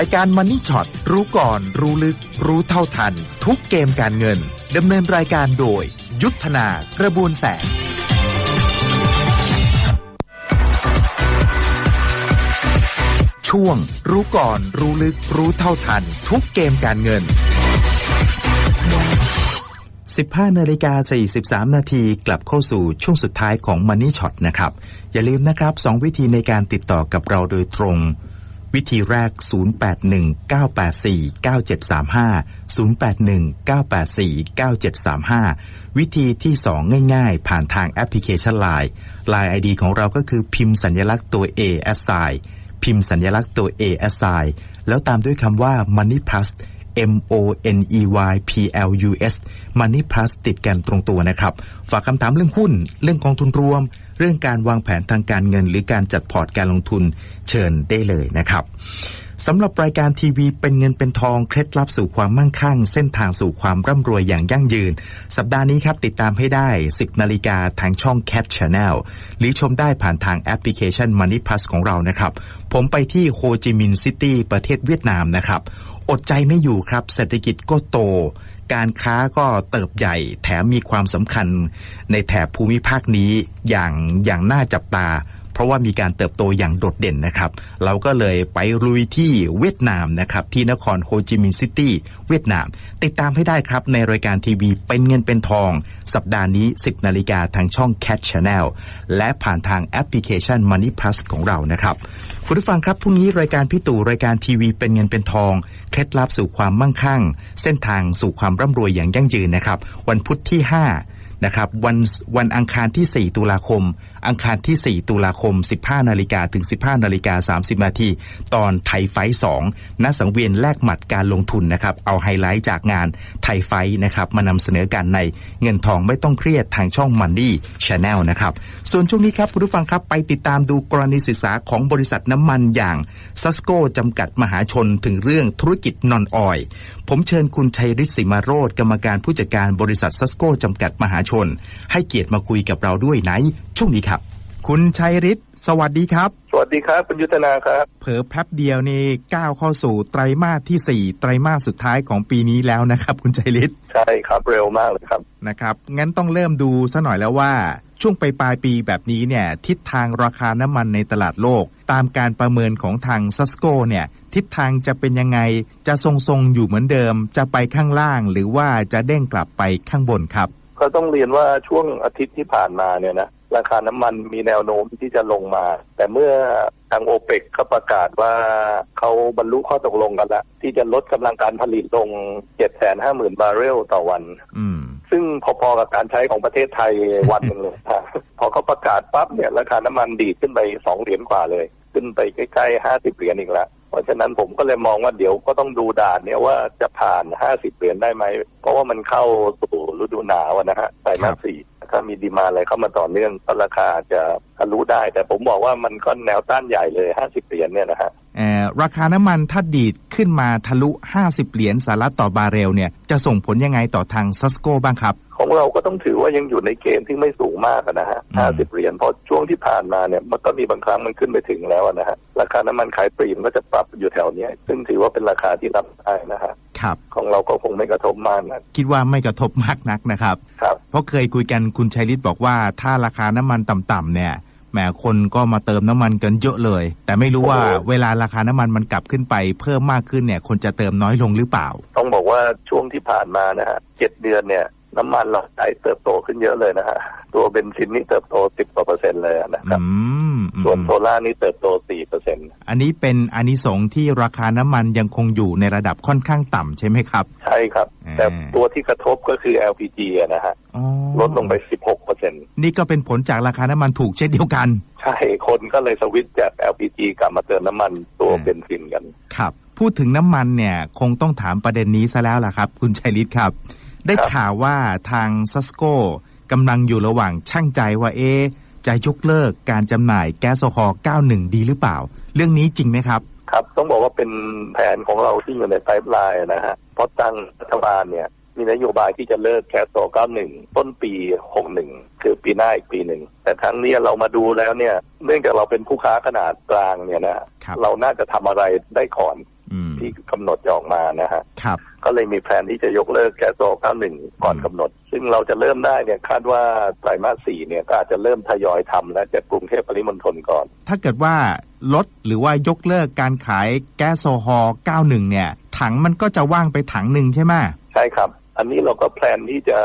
ายการมันนี่ช็อตรู้ก่อนรู้ลึก รู้เท่าทัน ทุกเกมการเงินดำเนินรายการโดย ยุทธนากระบวนแสงช่วง รู้ก่อนรู้ลึก รู้เท่าทัน ทุกเกมการเงิน 15นาฬิกา43 นาทีกลับเข้าสู่ช่วงสุดท้ายของ Money Shot นะครับ อย่าลืมนะครับ 2 วิธีในการติดต่อกับเราโดยตรง วิธีแรก 0819849735 0819849735 วิธีที่ 2 ง่ายๆ ผ่านทางแอปพลิเคชัน Line Line ID ของเราก็คือพิมพ์สัญลักษณ์ตัว A S I พิมพ์สัญลักษณ์ตัว A S I แล้วตามด้วยคำว่า Money Plus M O N E Y P L U S Money Plus ติดกันตรงตัวนะครับ ฝากคำถามเรื่องหุ้น เรื่องกองทุนรวม เรื่องการวางแผนทางการเงิน หรือการจัดพอร์ตการลงทุนเชิญได้เลยนะครับสำหรับรายการทีวีเป็นเงินเป็นทองเคล็ดลับสู่ความมั่งคั่ง เส้นทางสู่ความร่ำรวยอย่างยั่งยืน สัปดาห์นี้ครับติดตามให้ได้ 10 นาฬิกาทางช่อง Cat Channel หรือชมได้ผ่านทางแอปพลิเคชัน Money Plus ของเรานะครับ ผมไปที่โฮจิมินห์ซิตี้ประเทศเวียดนามนะครับ อดใจไม่อยู่ครับ เศรษฐกิจก็โต การค้าก็เติบใหญ่ แถมมีความสำคัญในแถบภูมิภาคนี้อย่างอย่างน่าจับตา เพราะว่ามีการเติบโตอย่างโดดเด่นนะครับ เราก็เลยไปลุยที่เวียดนามนะครับ ที่นครโฮจิมินห์ซิตี้เวียดนาม ติดตามให้ได้ครับในรายการทีวีเป็นเงินเป็นทอง สัปดาห์นี้ 10 นาฬิกาทางช่อง Cat Channel และผ่านทางแอปพลิเคชัน Money Plus ของเรานะครับ คุณผู้ฟังครับพรุ่งนี้รายการพี่ตู่รายการทีวีเป็นเงินเป็นทองเคล็ดลับสู่ความมั่งคั่ง เส้นทางสู่ความร่ำรวยอย่างยั่งยืนนะครับ วันพุธที่ 5นะครับวันวันอังคารที่ 4 ตุลาคม อังคารที่ 4 ตุลาคม 15 นาฬิกาถึง 15 นาฬิกา 30 นาที ตอนไทยไฟสองณสังเวียนแลกหมัดการลงทุนนะครับ เอาไฮไลท์จากงานไทยไฟนะครับ มานำเสนอกันในเงินทองไม่ต้องเครียดทางช่องมันนี่ชาแนลนะครับ ส่วนช่วงนี้ครับคุณผู้ฟังครับไปติดตามดูกรณีศึกษาของบริษัทน้ำมันอย่างซัสโกจำกัดมหาชนถึงเรื่องธุรกิจนอนออยผมเชิญคุณชัยฤทธิ์สิมาโรธกรรมการผู้จัดการบริษัทซัสโกจำกัดมหาชน ให้เกียรติมาคุยกับเราด้วยในช่วงนี้ครับ คุณชัยฤทธิ์สวัสดีครับ สวัสดีครับคุณยุทธนาครับ เผลอแป๊บเดียวนี่ก้าวเข้าสู่ไตรมาสที่4ไตรมาสสุดท้ายของปีนี้แล้วนะครับ คุณชัยฤทธิ์ใช่ครับเร็วมากเลยครับนะครับ งั้นต้องเริ่มดูซะหน่อยแล้วว่า ช่วงไปปลายปีแบบนี้เนี่ย ทิศทางราคาน้ำมันในตลาดโลก ตามการประเมินของทางซัสโกเนี่ย ทิศทางจะเป็นยังไงจะทรงๆอยู่เหมือนเดิม จะไปข้างล่าง หรือว่าจะเด้งกลับไปข้างบนครับก็ต้องเรียนว่าช่วงอาทิตย์ที่ผ่านมาเนี่ยนะ ราคาน้ำมันมีแนวโน้มที่จะลงมา แต่เมื่อทางโอเปกเขาประกาศว่าเขาบรรลุข้อตกลงกันแล้วที่จะลดกำลังการผลิตลง 750,000 บาร์เรลต่อวันอืมซึ่งพอๆกับการใช้ของประเทศไทยวันหนึ่งเลยฮะพอเขาประกาศปั๊บเนี่ยราคาน้ำมันดีดขึ้นไปสองเหรียญกว่าเลย ขึ้นไปใกล้ๆห้าสิบเหรียญอีกแล้วเพราะฉะนั้นผมก็เลยมองว่าเดี๋ยวก็ต้องดูด่านเนี่ยว่าจะผ่านห้าสิบเหรียญได้ไหม เพราะว่ามันเข้าสู่ฤดูหนาวอะนะฮะไตรมาสสี่ ถ้ามีดีมาอะไรเข้ามาต่อเนื่องราคาจะทะลุได้ แต่ผมบอกว่ามันก็แนวต้านใหญ่เลยห้าสิบเหรียญเนี่ยนะฮะ ราคาน้ำมันถ้าดีดขึ้นมาทะลุ 50 เหรียญสหรัฐต่อบาร์เรลเนี่ยจะส่งผลยังไงต่อทางซัสโกบ้างครับ ของเราก็ต้องถือว่ายังอยู่ในเกณฑ์ที่ไม่สูงมากอะนะฮะอืห้ามสิบเหรียญเพราะช่วงที่ผ่านมาเนี่ยมันก็มีบางครั้งมันขึ้นไปถึงแล้วอะนะฮะ ราคาน้ำมันขายปลีกก็จะปรับอยู่แถวเนี้ยซึ่งถือว่าเป็นราคาที่รับได้นะฮะครับของเราก็คงไม่กระทบมากนะคิดว่าไม่กระทบมากนักนะครับครับเพราะเคยคุยกันคุณชัยฤทธิ์บอกว่าถ้าราคาน้ำมันต่ำๆเนี่ย แหมคนก็มาเติมน้ำมันกันเยอะเลย แต่ไม่รู้ว่าเวลาราคาน้ำมันมันกลับขึ้นไปเพิ่มมากขึ้นเนี่ย คนจะเติมน้อยลงหรือเปล่า ต้องบอกว่าช่วงที่ผ่านมานะฮะเจ็ดเดือนเนี่ย น้ำมันเราขายเติบโตขึ้นเยอะเลยนะฮะ ตัวเบนซินนี่เติบโตสิบกว่าเปอร์เซ็นต์เลยนะคอืรับมอืมส่วนโซล่าร์นี่เติบโตสี่เปอร์เซ็นต์อันนี้เป็นอานิสงส์ที่ราคาน้ำมันยังคงอยู่ในระดับค่อนข้างต่ำใช่ไหมครับ ใช่ครับอ่าแต่ตัวที่กระทบก็คือ LPG อะนะฮะอ๋อลดลงไปสิบหกเปอร์เซ็นต์นี่ก็เป็นผลจากราคาน้ำมันถูกเช่นเดียวกัน ใช่ คนก็เลยสวิตช์จาก LPG กลับมาเติมน้ำมันตัวอืมเบนซินกัน ครับ พูดถึงน้ำมันเนี่ย คงต้องถามประเด็นนี้ซะแล้วล่ะครับ คุณชัยฤทธิ์ครับ ได้ครับข่าวว่าทางซัสโกกำลังอยู่ระหว่างช่างใจว่าเอ๊ะจะยกเลิกการจำหน่ายแก๊สโซฮอล์91 ดีหรือเปล่า เรื่องนี้จริงไหมครับ ครับ ต้องบอกว่าเป็นแผนของเราที่อยู่ในไพป์ไลน์นะฮะ เพราะตั้งรัฐบาลเนี่ย มีนโยบายที่จะเลิกแคสโต91 ต้นปี 61 คือปีหน้าอีกปีหนึ่ง แต่ครั้งนี้เรามาดูแล้วเนี่ย เนื่องจากเราเป็นผู้ค้าขนาดกลางเนี่ยนะครับเราน่าจะทำอะไรได้ก่อนอืม ที่กำหนดจะออกมานะฮะครับก็เลยมีแผนที่จะยกเลิกแก๊สโซฮอล์91 ก่อนกำหนด ซึ่งเราจะเริ่มได้เนี่ยคาดว่าไตรมาส4เนี่ยก็อาจจะเริ่มทยอยทำแล้วจากกรุงเทพปริมณฑลก่อน ถ้าเกิดว่าลดหรือว่ายกเลิกการขายแก๊สโซฮอล์91 เนี่ย ถังมันก็จะว่างไปถังหนึ่งใช่ไหมใช่ครับ อันนี้เราก็แพลนที่จะ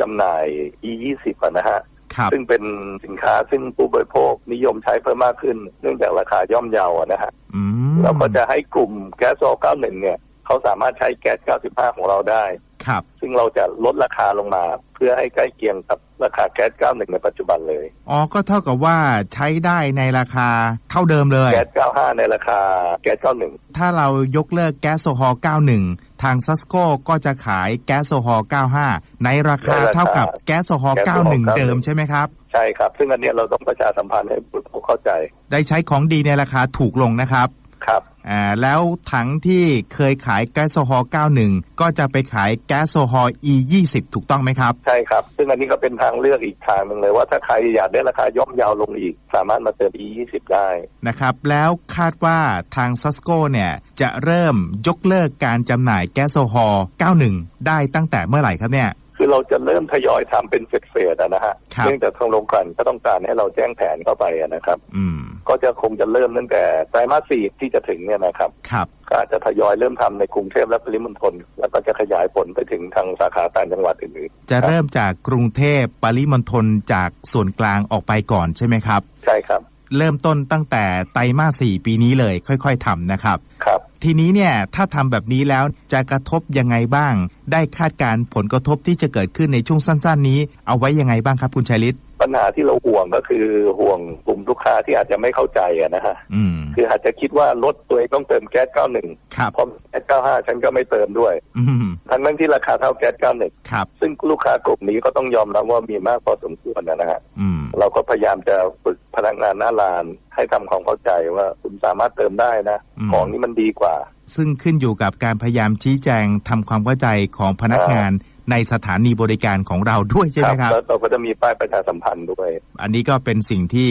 จำหน่าย E20 อะนะฮะครับ ซึ่งเป็นสินค้าซึ่งผู้บริโภคนิยมใช้เพิ่มมากขึ้น เนื่องจากราคาย่อมเยาอะนะฮะอืมเราก็จะให้กลุ่มแก๊สโซฮอล์91 เนี่ยเขาสามารถใช้แก๊ส 95 ของเราได้ ครับ ซึ่งเราจะลดราคาลงมา เพื่อให้ใกล้เคียงกับ ราคาแก๊ส91ในปัจจุบันเลย อ๋อ ก็เท่ากับว่าใช้ได้ในราคาเท่าเดิมเลย แก๊ส95ในราคาแก๊ส91ถ้าเรายกเลิกแก๊สโซฮอล์91ทางซัสโกก็จะขายแก๊สโซฮอล์95ในราคาในราคาเท่ากับแก๊สโซฮอล์แก๊สโซฮอล์91 91เดิมใช่ไหมครับ ใช่ครับ ซึ่งอันเนี้ยเราต้องประชาสัมพันธ์ให้ผู้บริโภคเข้าใจ ได้ใช้ของดีในราคาถูกลงนะครับ ครับอ่าแล้วถังที่เคยขายแก๊สโซฮอล์91 ก็จะไปขายแก๊สโซฮอล์ E20 ถูกต้องไหมครับ ใช่ครับ ซึ่งอันนี้ก็เป็นทางเลือกอีกทางหนึ่งเลยว่าถ้าใครอยากได้ราคาย่อมเยาวลงอีก สามารถมาเติม E20 ได้นะครับ แล้วคาดว่าทางซัสโกเนี่ย จะเริ่มยกเลิกการจำหน่ายแก๊สโซฮอล์91 ได้ตั้งแต่เมื่อไหร่ครับเนี่ยคือเราจะเริ่มทยอยทำเป็นเฟสๆอะนะฮะครับเนื่องจากทางโรงกลั่นก็ต้องการให้เราแจ้งแผนเข้าไปอะนะครับ อืม ก็จะคงจะเริ่มตั้งแต่ไตรมาสสี่ที่จะถึงเนี่ยนะครับ ครับก็อาจจะทยอยเริ่มทำในกรุงเทพและปริมณฑลแล้วก็จะขยายผลไปถึงทางสาขาต่างจังหวัดอื่นๆจะเริ่มจากกรุงเทพปริมณฑลจากส่วนกลางออกไปก่อนใช่ไหมครับ ใช่ครับ เริ่มต้นตั้งแต่ไตรมาสสี่ปีนี้เลย ค่อย ๆทำนะครับครับ ทีนี้เนี่ยถ้าทำแบบนี้แล้วจะกระทบยังไงบ้าง ได้คาดการณ์ผลกระทบที่จะเกิดขึ้นในช่วงสั้น ๆ นี้ เอาไว้ยังไงบ้างครับคุณชัยฤทธิ์ปัญหาที่เราห่วงก็คือห่วงกลุ่มลูกค้าที่อาจจะไม่เข้าใจอะนะฮะอืมคืออาจจะคิดว่ารถตัวเองต้องเติมแก๊ส91ครับเพราะแก๊ส95ฉันก็ไม่เติมด้วยอืมทั้งนั้นที่ราคาเท่าแก๊ส91ครับซึ่งลูกค้ากลุ่มนี้ก็ต้องยอมรับว่ามีมากพอสมควรนะฮะอืมเราก็พยายามจะฝึกพนักงานหน้าร้าน ให้ทำความเข้าใจว่าคุณสามารถเติมได้นะอืมของนี้มันดีกว่า ซึ่งขึ้นอยู่กับการพยายามชี้แจงทำความเข้าใจของพนักงานในสถานีบริการของเราด้วยใช่ไหมครับแล้วเราก็จะมีป้ายประชาสัมพันธ์ด้วย อันนี้ก็เป็นสิ่งที่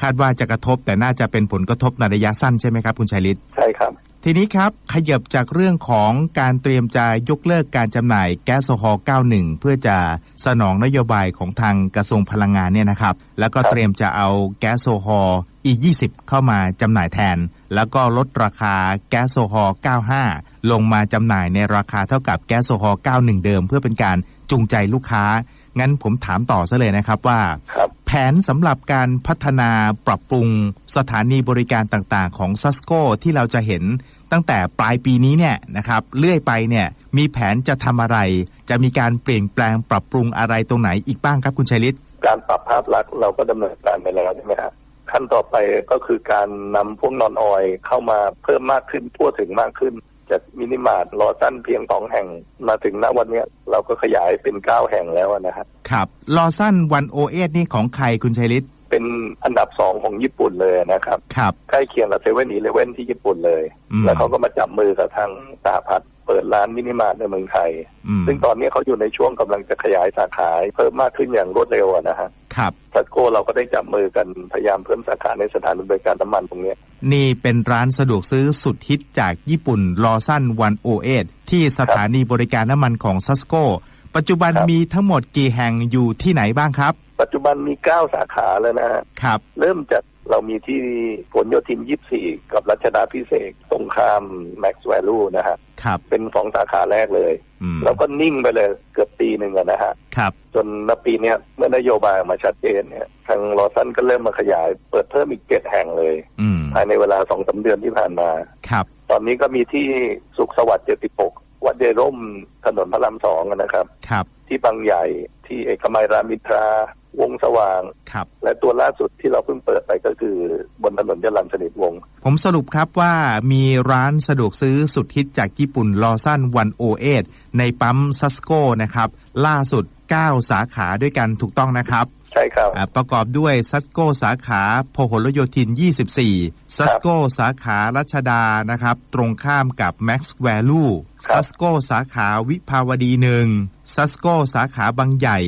คาดว่าจะกระทบแต่น่าจะเป็นผลกระทบในระยะสั้นใช่ไหมครับ คุณชัยฤทธิ์ใช่ครับ ทีนี้ครับขยับจากเรื่องของการเตรียมจะยกเลิกการจำหน่ายแก๊สโซฮอล์91 เพื่อจะสนองนโยบายของทางกระทรวงพลังงานเนี่ยนะครับ แล้วก็ครับเตรียมจะเอาแก๊สโซฮอล์ E20 เข้ามาจำหน่ายแทน แล้วก็ลดราคาแก๊สโซฮอล์95 ลงมาจำหน่ายในราคาเท่ากับแก๊สโซฮอล์91 เดิม เพื่อเป็นการจูงใจลูกค้า งั้นผมถามต่อซะเลยนะครับว่าครับ แผนสำหรับการพัฒนาปรับปรุงสถานีบริการต่างๆ ของซัสโกที่เราจะเห็นตั้งแต่ปลายปีนี้เนี่ยนะครับเลื่อยไปเนี่ยมีแผนจะทำอะไร จะมีการเปลี่ยนแปลงปรับปรุงอะไรตรงไหนอีกบ้างครับคุณชัยฤทธิ์การปรับภาพลักษณ์เราก็ดำเนินการไปแล้วใช่ไหมฮะขั้นต่อไปก็คือการนำพวกนอนออยเข้ามาเพิ่มมากขึ้นทั่วถึงมากขึ้น จากมินิมาร์ทรอสั้นเพียงสองแห่งมาถึงณวันเนี้ยเราก็ขยายเป็นเก้าแห่งแล้วนะฮะครับลอสั้นวันโอเอสนี่ของใครคุณชัยฤทธิ์เป็นอันดับสองของญี่ปุ่นเลยนะครับครับใกล้เคียงกับเซเว่นอีเลเว่นที่ญี่ปุ่นเลยอืมแล้วเขาก็มาจับมือกับทางสหพัฒน์เปิดร้านมินิมาร์ทในเมืองไทยอืมซึ่งตอนนี้เขาอยู่ในช่วงกำลังจะขยายสาขาเพิ่มมากขึ้นอย่างรวดเร็วอะนะฮะ ครับซัสโกเราก็ได้จับมือกันพยายามเพิ่มสาขาในสถานบริการน้ำมันตรงเนี้ยนี่เป็นร้านสะดวกซื้อสุดฮิตจากญี่ปุ่นลอสั้นวันโอเอสที่สถานีบริการน้ำมันของซัสโกปัจจุบันครับมีทั้งหมดกี่แห่งอยู่ที่ไหนบ้างครับ ปัจจุบันมีเก้าสาขาแล้วนะฮะครับ เริ่มจาก เรามีที่ผลโยธิน 24 กับรัชดาพิเศษกตรงข้ามแม็กซ์แวลูนะฮะครับเป็นสองสาขาแรกเลยอืมแล้วก็นิ่งไปเลยเกือบปีหนึ่งอะนะฮะครับจนณปีเนี้ยเมื่อนโยบายออกมาชัดเจนเนี่ยทางลอสันก็เริ่มมาขยาย เปิดเพิ่มอีกเจ็ดแห่งเลยอืมภายในเวลาสองสาเดือนที่ผ่านมาครับ ตอนนี้ก็มีที่สุขสวัสดิ์76 วัดเดร่มถนนพระรามสองอะนะครับครับ ที่บางใหญ่ที่เอกมัยรามอินทรา วงสว่าง ครับและตัวล่าสุดที่เราเพิ่งเปิดไปก็คือบนถนนจรัญสนิทวงศ์ผมสรุปครับว่ามีร้านสะดวกซื้อสุดฮิตจากญี่ปุ่นลอสั้นวันโอเอสในปั๊มซัสโกนะครับล่าสุด 9 สาขาด้วยกันถูกต้องนะครับใช่ครับ อ่าประกอบด้วยซัสโกสาขาพหลโยธิน 24 ซัสโกสาขารัชดานะครับ ตรงข้ามกับ Max Value ครับ ซัสโกสาขาวิภาวดีหนึ่งซัสโกสาขาบางใหญ่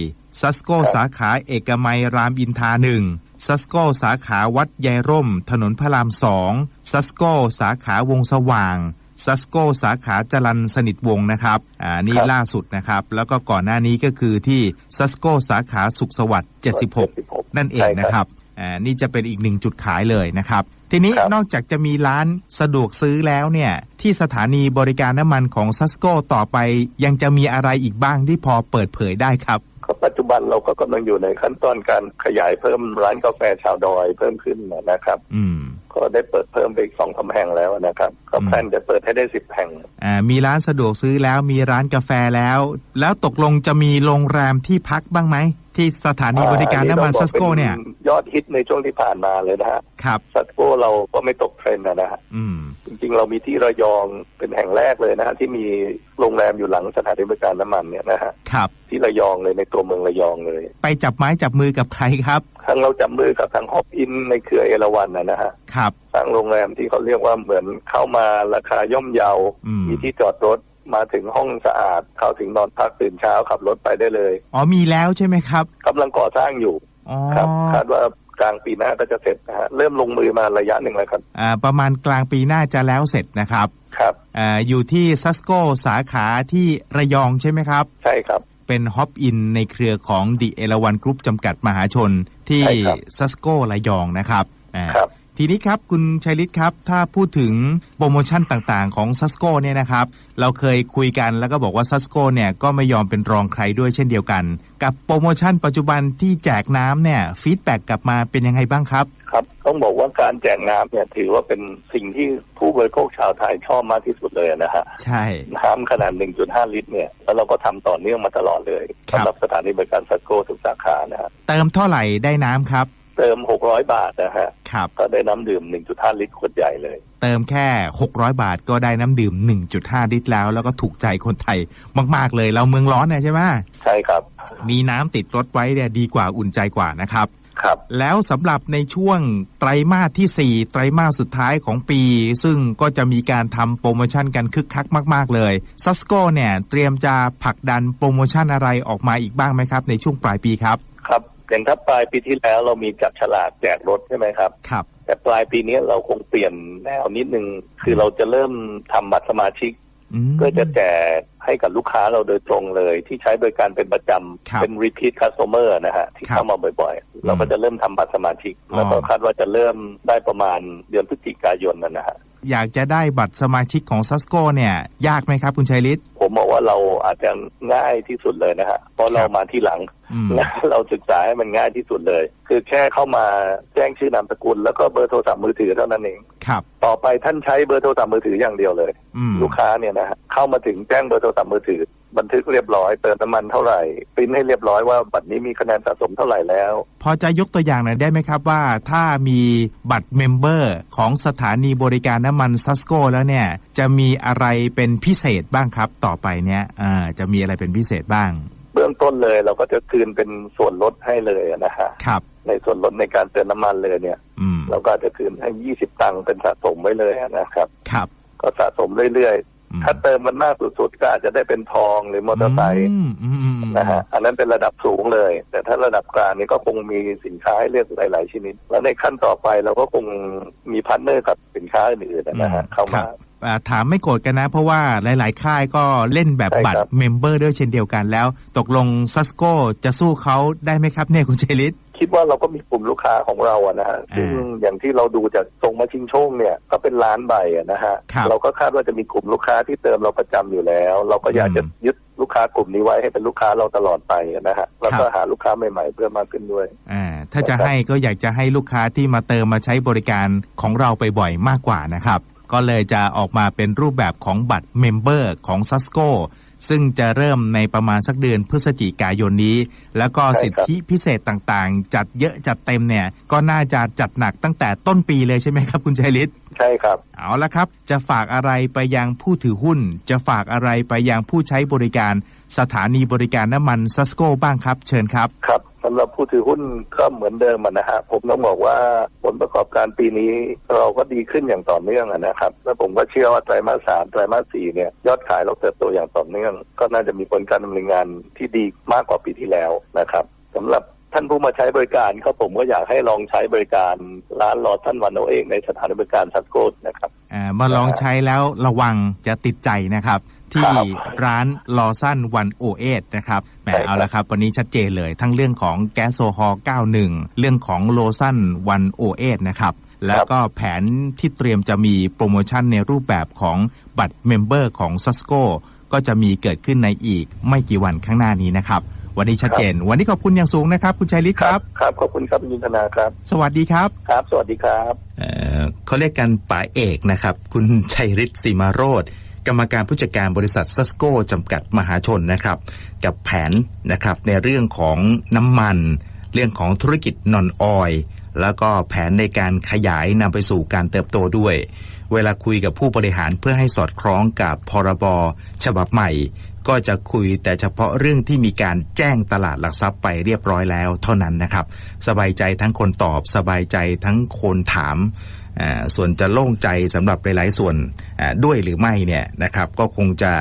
ซัสโกสาขาเอกมัยรามอินทราหนึ่งซัสโกสาขาวัดยายร่ม ถนนพระรามสองซัสโกสาขาวงสว่างซัสโกสาขาจรันสนิทวงศ์นะครับอ่านี่ครับล่าสุดนะครับ แล้วก็ก่อนหน้านี้ก็คือที่ซัสโกสาขาสุขสวัสดิ์76 76นั่นเองใช่ครับนะครับอ่านี่จะเป็นอีกหนึ่งจุดขายเลยนะครับ ทีนี้ครับนอกจากจะมีร้านสะดวกซื้อแล้วเนี่ย ที่สถานีบริการน้ำมันของซัสโกต่อไปยังจะมีอะไรอีกบ้างที่พอเปิดเผยได้ครับ ก็ปัจจุบันเราก็กำลังอยู่ในขั้นตอนการขยายเพิ่มร้านกาแฟชาวดอยเพิ่มขึ้นนะครับ อืมก็ได้เปิดเพิ่มไปอีกสองสามแห่งแล้วนะครับ ก็อืมแพลนจะเปิดให้ได้สิบแห่งอ่ามีร้านสะดวกซื้อแล้วมีร้านกาแฟแล้ว แล้วตกลงจะมีโรงแรมที่พักบ้างไหม ที่สถานีบริการน้ำมันซัสโกเนี่ย ยอดฮิตในช่วงที่ผ่านมาเลยนะฮะครับซัสโกเราก็ไม่ตกเทรนด์นะนะฮะอืมจริงๆเรามีที่ระยองเป็นแห่งแรกเลยนะฮะที่มีโรงแรมอยู่หลังสถานีบริการน้ำมันเนี่ยนะฮะครับที่ระยองเลยในตัวเมืองระยองเลย ไปจับไม้จับมือกับใครครับทั้งเราจับมือกับทางฮอปอินในเครือเอราวันนะนะฮะครับสร้างโรงแรมที่เขาเรียกว่าเหมือนเข้ามาราคาย่อมเยาอืมมีที่จอดรถ มาถึงห้องสะอาด เข้าถึงนอนพักตื่นเช้าขับรถไปได้เลย อ๋อมีแล้วใช่ไหมครับกำลังก่อสร้างอยู่อ๋อครับคาดว่ากลางปีหน้าก็จะเสร็จนะฮะเริ่มลงมือมาระยะหนึ่งแล้วครับอ่าประมาณกลางปีหน้าจะแล้วเสร็จนะครับครับอ่าอยู่ที่ซัสโกสาขาที่ระยองใช่ไหมครับ ใช่ครับเป็นฮอปอินในเครือของดีเอราวันกรุ๊ปจำกัดมหาชนที่ใช่ครับซัสโกระยองนะครับอ่าครับ ทีนี้ครับคุณชัยฤทธิ์ครับ ถ้าพูดถึงโปรโมชั่นต่างๆ ของซัสโกเนี่ยนะครับ เราเคยคุยกันแล้วก็บอกว่าซัสโกเนี่ยก็ไม่ยอมเป็นรองใครด้วยเช่นเดียวกัน กับโปรโมชั่นปัจจุบันที่แจกน้ำเนี่ยฟีดแบ็กกลับมาเป็นยังไงบ้างครับ ครับ ต้องบอกว่าการแจกน้ำเนี่ยถือว่าเป็นสิ่งที่ผู้บริโภคชาวไทยชอบมากที่สุดเลยนะฮะใช่น้ำขนาด 1.5 ลิตรเนี่ยแล้วเราก็ทำต่อเนื่องมาตลอดเลยครับสำหรับสถานีบริการซัสโกทุกสาขานะฮะเติมเท่าไหร่ได้น้ำครับ เติม600บาทนะฮะ ครับ ก็ได้น้ำดื่ม1.5ลิตรขวดใหญ่เลย เติมแค่600บาทก็ได้น้ำดื่ม1.5ลิตรแล้ว แล้วก็ถูกใจคนไทยมาก ๆ เลย เราเมืองร้อนเนี่ยใช่ไหมใช่ครับ มีน้ำติดรถไว้เนี่ยดีกว่าอุ่นใจกว่านะครับ ครับ แล้วสำหรับในช่วงไตรมาสที่4ไตรมาสสุดท้ายของปี ซึ่งก็จะมีการทำโปรโมชั่นกันคึกคักมาก ๆ เลยซัสโกเนี่ยเตรียมจะผลักดันโปรโมชั่นอะไรออกมาอีกบ้างไหมครับ ในช่วงปลายปีครับครับ อย่างถ้าปลายปีที่แล้วเรามีจับฉลากแจกรถใช่ไหมครับ ครับ แต่ปลายปีนี้เราคงเปลี่ยนแนวนิดนึง คือเราจะเริ่มทำบัตรสมาชิกอืมเพื่อจะแจกให้กับลูกค้าเราโดยตรงเลย ที่ใช้บริการเป็นประจครับำเป็น repeat customer นะฮะที่ครับเข้ามาบ่อยๆ เราก็จะเริ่มทำบัตรสมาชิกอ๋อแล้วก็คาดว่าจะเริ่มได้ประมาณเดือนพฤศจิกายนนั่นนะฮะ อยากจะได้บัตรสมาชิกของซัสโกเนี่ย ยากไหมครับ คุณชัยฤทธิ์ผมบอกว่าเราอาจจะง่ายที่สุดเลยนะฮะเพราะเรามาที่หลังอืมและเราศึกษาให้มันง่ายที่สุดเลย คือแค่เข้ามาแจ้งชื่อนามสกุล แล้วก็เบอร์โทรศัพท์มือถือเท่านั้นเองครับ ต่อไปท่านใช้เบอร์โทรศัพท์มือถืออย่างเดียวเลยอืมลูกค้าเนี่ยนะฮะเข้ามาถึงแจ้งเบอร์โทรศัพท์มือถือ บันทึกเรียบร้อยเติมน้ำมันเท่าไหร่ปริ้นให้เรียบร้อยว่าบัตรนี้มีคะแนนสะสมเท่าไหร่แล้ว พอจะยกตัวอย่างหน่อยได้ไหมครับว่า ถ้ามีบัตรเมมเบอร์ของสถานีบริการน้ำมันซัสโกแล้วเนี่ย จะมีอะไรเป็นพิเศษบ้างครับ ต่อไปเนี้ยอ่าจะมีอะไรเป็นพิเศษบ้าง เบื้องต้นเลยเราก็จะคืนเป็นส่วนลดให้เลยนะฮะครับ ในส่วนลดในการเติมน้ำมันเลยเนี่ยอืมเราก็จะคืนให้20ตังค์เป็นสะสมไว้เลยนะครับ ครับ ก็สะสมเรื่อยอืมๆ ถ้าเติมมันมากสุดๆก็อาจจะได้เป็นทองหรือมอเตอร์ไซค์อืมอืมอืมนะฮะอันนั้นเป็นระดับสูงเลย แต่ถ้าระดับกลางนี่ก็คงมีสินค้าให้เลือกหลาย ๆ ชนิด แล้วในขั้นต่อไปเราก็คงมีพาร์ทเนอร์กับสินค้าอื่นๆนะฮะเข้าคมารับอ่าถามไม่โกรธกันนะ เพราะว่าหลาย ๆ ค่ายก็เล่นแบบใช่ครับบัตรเมมเบอร์ด้วยเช่นเดียวกันแล้ว ตกลงซัสโกจะสู้เขาได้ไหมครับเนี่ยคุณชัยฤทธิ์ คิดว่าเราก็มีกลุ่มลูกค้าของเราอะนะฮะอ่าซึ่งอย่างที่เราดูจากทรงมาชิงโชงเนี่ยก็เป็นล้านใบอะนะฮะครับ เราก็คาดว่าจะมีกลุ่มลูกค้าที่เติมเราประจำอยู่แล้ว เราก็อยากจะอืมยึดลูกค้ากลุ่มนี้ไว้ให้เป็นลูกค้าเราตลอดไปอะนะฮะแล้วก็ครับหาลูกค้าใหม่ ๆ เพิ่มมากขึ้นด้วย อ่าถ้าจะให้ก็อยากจะให้ลูกค้าที่มาเติมมาใช้บริการของเราไปบ่อยมากกว่านะครับ ก็เลยจะออกมาเป็นรูปแบบของบัตรเมมเบอร์ของซัสโก ซึ่งจะเริ่มในประมาณสักเดือนพฤศจิกายนนี้ แล้วก็ใช่สิทครับธิพิเศษต่างๆ จัดเยอะจัดเต็มเนี่ย ก็น่าจะจัดหนักตั้งแต่ต้นปีเลยใช่ไหมครับ คุณชัยฤทธิ์ใช่ครับ เอาละครับ จะฝากอะไรไปยังผู้ถือหุ้น จะฝากอะไรไปยังผู้ใช้บริการ สถานีบริการน้ำมันซัสโกบ้างครับ เชิญครับครับสำหรับผู้ถือหุ้นก็เหมือนเดิมอะนะฮะผมต้องบอกว่าผลประกอบการปีนี้เราก็ดีขึ้นอย่างต่อเนื่องอะนะครับ แล้วผมก็เชื่อว่าไตรมาสสามไตรมาสสี่เนี่ยยอดขายเราเติบโตอย่างต่อเนื่อง ก็น่าจะมีผลการดำเนินงานที่ดีมากกว่าปีที่แล้วนะครับสำหรับท่านผู้มาใช้บริการก็ผมก็อยากให้ลองใช้บริการร้านรอท่านวันโอเองในสถานบริการซัสโกนะครับเอ่อมาลองใช้แล้วระวังจะติดใจนะครับ ที่ครับร้านลอสันวันโอเอนะครับแหมใช่ครับเอาละครับ วันนี้ชัดเจนเลยทั้งเรื่องของแก๊สโซฮอล์91 เรื่องของโลสันวันโอเอนะครับ แล้วก็แผนที่เตรียมจะมีโปรโมชั่นในรูปแบบของบัตรเมมเบอร์ของซัสโกก็จะมีเกิดขึ้นในอีกไม่กี่วันข้างหน้านี้นะครับ วันนี้ชัดเจน วันนี้ขอบคุณอย่างสูงนะครับ คุณชัยฤทธิ์ครับครับขอบคุณครับคุณยุทธนาครับ สวัสดีครับครับ สวัสดีครับเอ่อเขาเรียกกันป๋าเอกนะครับ คุณชัยฤทธิ์สีมาโรธ กรรมการผู้จัดการบริษัทซัสโกจำกัดมหาชนนะครับ กับแผนนะครับในเรื่องของน้ำมัน เรื่องของธุรกิจนอนออยแล้วก็แผนในการขยายนำไปสู่การเติบโตด้วย เวลาคุยกับผู้บริหารเพื่อให้สอดคล้องกับพรบฉบับใหม่ ก็จะคุยแต่เฉพาะเรื่องที่มีการแจ้งตลาดหลักทรัพย์ไปเรียบร้อยแล้วเท่านั้นนะครับ สบายใจทั้งคนตอบ สบายใจทั้งคนถาม ส่วนจะโล่งใจสำหรับหลายๆส่วนด้วยหรือไม่เนี่ยนะครับก็คงจะ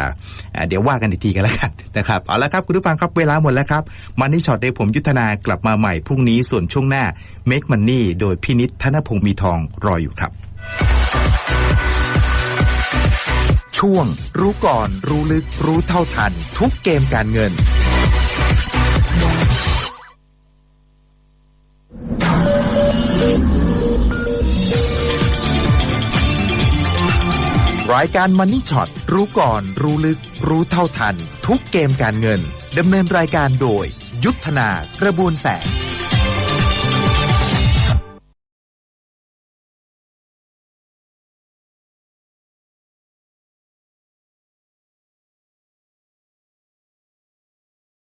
เดี๋ยวว่ากันอีกทีกันแล้วกันนะครับเอาละครับคุณผู้ฟังครับเวลาหมดแล้วครับมันนี่ช็อตในผมยุทธนากลับมาใหม่พรุ่งนี้ส่วนช่วงหน้า Make Money โดยพินิษธนพงศ์มีทองรออยู่ครับ ช่วง รู้ก่อน รู้ลึกรู้เท่าทัน ทุกเกมการเงิน รายการมันนี่ช็อตรู้ก่อน รู้ลึก รู้เท่าทัน ทุกเกมการเงินดำเนินรายการโดย ยุทธนากระบวนแสง